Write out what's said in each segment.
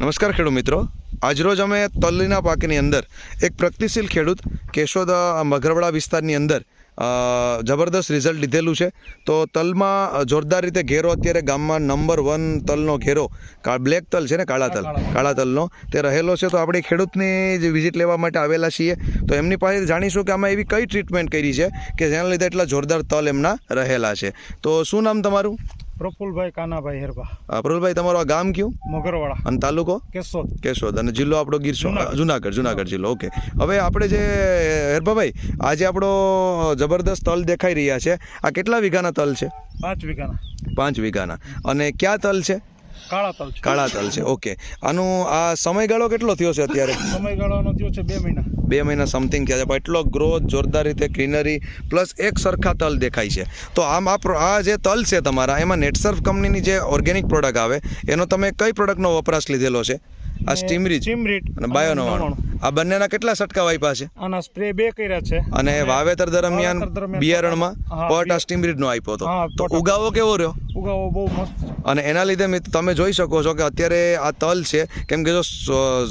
નમસ્કાર ખેડૂત મિત્રો. આજરોજ અમે તલના પાકની અંદર એક પ્રગતિશીલ ખેડૂત કેશોદ મઘરવડા વિસ્તારની અંદર જબરદસ્ત રિઝલ્ટ લીધેલું છે. તો તલમાં જોરદાર રીતે ઘેરો અત્યારે ગામમાં નંબર વન તલનો ઘેરો બ્લેક તલ છે ને કાળા તલ કાળા તલનો તે રહેલો છે. તો આપણે ખેડૂતની જે વિઝિટ લેવા માટે આવેલા છીએ. તો એમની પાસે જાણીશું કે આમાં એવી કઈ ટ્રીટમેન્ટ કરી છે કે જેના લીધે એટલા જોરદાર તલ એમના રહેલા છે. તો શું નામ તમારું? પ્રફુલભાઈ કાનાભાઈ હેરબા પ્રફુલભાઈ તમારું ગામ કયું? મગરવાડા. અને તાલુકો? કેશોદ. કેશોદ. અને જિલ્લો આપણો ગીર. જુનાગઢ. જુનાગઢ જિલ્લો. ઓકે. હવે આપણે જે હેરભાભાઈ આજે આપણો જબરદસ્ત તલ દેખાઈ રહ્યા છે. આ કેટલા વીઘાના તલ છે? પાંચ વીઘાના. પાંચ વીઘાના. અને ક્યાં તલ છે? કાળા તલ છે. ઓકે. આનું આ સમયગાળો કેટલો થયો છે અત્યારે? સમયગાળો થયો છે બે મહિના. બે મહિના સમથિંગ થયા છે. પણ એટલો ગ્રોથ જોરદાર રીતે ગ્રીનરી પ્લસ એક સરખા તલ દેખાય છે. તો આમ આ આ જે તલ છે તમારા એમાં નેટસર્ફ કંપનીની જે ઓર્ગેનિક પ્રોડક્ટ આવે એનો તમે કઈ પ્રોડક્ટનો વપરાશ લીધેલો છે? આ સ્ટીમરીજ ચીમરીટ અને બાયો નવાણું. આ બંનેના કેટલા છંટકાવ આપ્યા છે? આના સ્પ્રે બે કર્યા છે. અને વાવેતર દરમિયાન બિયારણમાં પટ આ સ્ટીમરીજનો આપ્યો હતો. તો ઉગાવો કેવો રહ્યો? ઉગાવો બહુ મસ્ત અને એના લીધે તમે જોઈ શકો છો કે અત્યારે આ તલ છે કેમ કે જો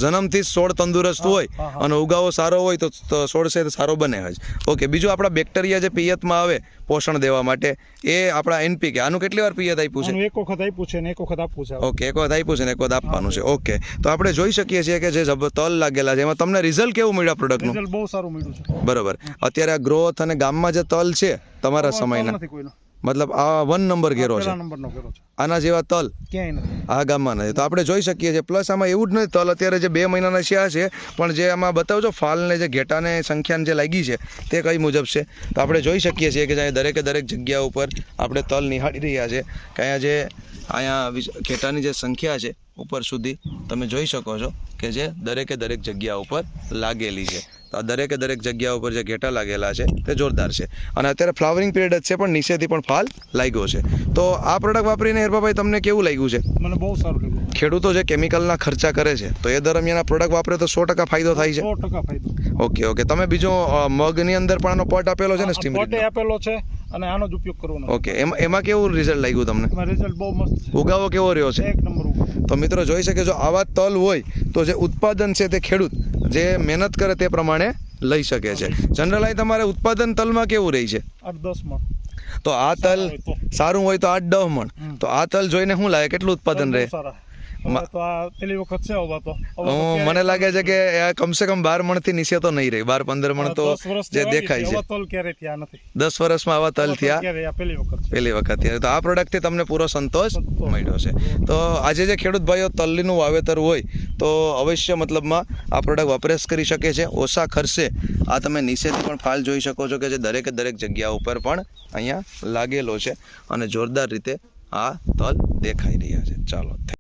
જન્મથી જ છોડ તંદુરસ્ત હોય. અને ઉગાવો સારો હોય તો છોડ છે તે સારો બને જ. ઓકે બીજું આપણા બેક્ટેરિયા જે પિયતમાં આવે પોષણ દેવા માટે એ આપણા એનપીકે આનું કેટલી વાર પિયત આપ્યું છે? એક વખત આપ્યું છે ને એક વખત આપવું છે ઓકે એક વખત આપ્યું છે ને એક વખત આપવાનું છે. ઓકે તો આપણે જોઈ શકીએ છીએ કે જે તલ લાગેલા છે એમાં તમને રિઝલ્ટ કેવું મળ્યા પ્રોડક્ટનું રિઝલ્ટ બહુ સારું મળ્યું છે. બરોબર. અત્યારે આ ગ્રોથ અને ગામમાં જે તલ છે તમારા સમયના. નથી કોઈનો. મતલબ આ વન નંબર ઘેરો છે. આના જેવા તલ? આ ગામમાં નથી. તો આપણે જોઈ શકીએ છીએ. પ્લસ આમાં એવું જ નથી. તલ અત્યારે જે બે મહિનાના શિયા છે પણ જે આમાં બતાવજો ફાલને જે ઘેટાને સંખ્યાને જે લાગી છે તે કઈ મુજબ છે? તો આપણે જોઈ શકીએ છીએ કે જ્યાં દરેકે દરેક જગ્યા ઉપર આપણે તલ નિહાળી રહ્યા છે કે અહીંયા જે અહીંયા ઘેટાની જે સંખ્યા છે ઉપર સુધી તમે જોઈ શકો છો કે જે દરેકે દરેક જગ્યા ઉપર લાગેલી છે. તો આ દરેકે દરેક જગ્યા ઉપર જે ઘેટા લાગેલા છે તે જોરદાર છે. અને અત્યારે ફ્લાવરિંગ પીરિયડ જ છે પણ નીચેથી પણ ફાલ લાગ્યો છે. તો આ પ્રોડક્ટ વાપરીને હેરબાભાઈ તમને કેવું લાગ્યું છે? મને બહુ સારું લાગ્યું. ખેડૂતો જે કેમિકલના ખર્ચા કરે છે તો એ દરમિયાન આ પ્રોડક્ટ વાપરે તો સો ટકા ફાયદો થાય છે? સો ટકા ફાયદો. Okay okay. તમે બીજો મગની અંદર પણ આનો પટ આપેલો છે ને સ્ટીમ પોટે આપેલો છે અને આનો જ ઉપયોગ કરવાનો ઓકે. એમાં એમાં કેવું રિઝલ્ટ લાગ્યું તમને? રિઝલ્ટ બહુ મસ્ત ઉગાવો કેવો રહ્યો છે? એક નંબર તો મિત્રો જોઈ શકે જો આવા તલ હોય તો જે ઉત્પાદન છે તે ખેડૂત જે મહેનત કરે તે પ્રમાણે લઈ શકે છે. જનરલાઈ તમારે ઉત્પાદન તલમાં કેવું રહી છે? આઠ દસ મણ. તો આ તલ સારું હોય તો. આઠ દહ મણ. તો આ તલ જોઈને શું લાગે? કેટલું ઉત્પાદન રહે? મને લાગે છે કે આ કમસે કમ બાર મણથી નીચે તો નહીં રહે. બાર પંદર મણ તો જે દેખાય છે. દસ વર્ષમાં આવા તલ થયા. પેલી વખત છે. પહેલી વખત થયા. તો આ પ્રોડક્ટથી તમને પૂરો સંતોષ સંતોષ. મળ્યો છે. તો આજે જે ખેડૂત ભાઈઓ તલનું વાવેતર હોય તો અવશ્ય મતલબમાં આ પ્રોડક્ટ વપરાશ કરી શકે છે. ઓછા ખર્ચે આ તમે નીચેથી પણ ફાલ જોઈ શકો છો કે જે દરેકે દરેક જગ્યા ઉપર પણ અહીંયા લાગેલો છે અને જોરદાર રીતે આ તલ દેખાઈ રહ્યા છે. ચાલો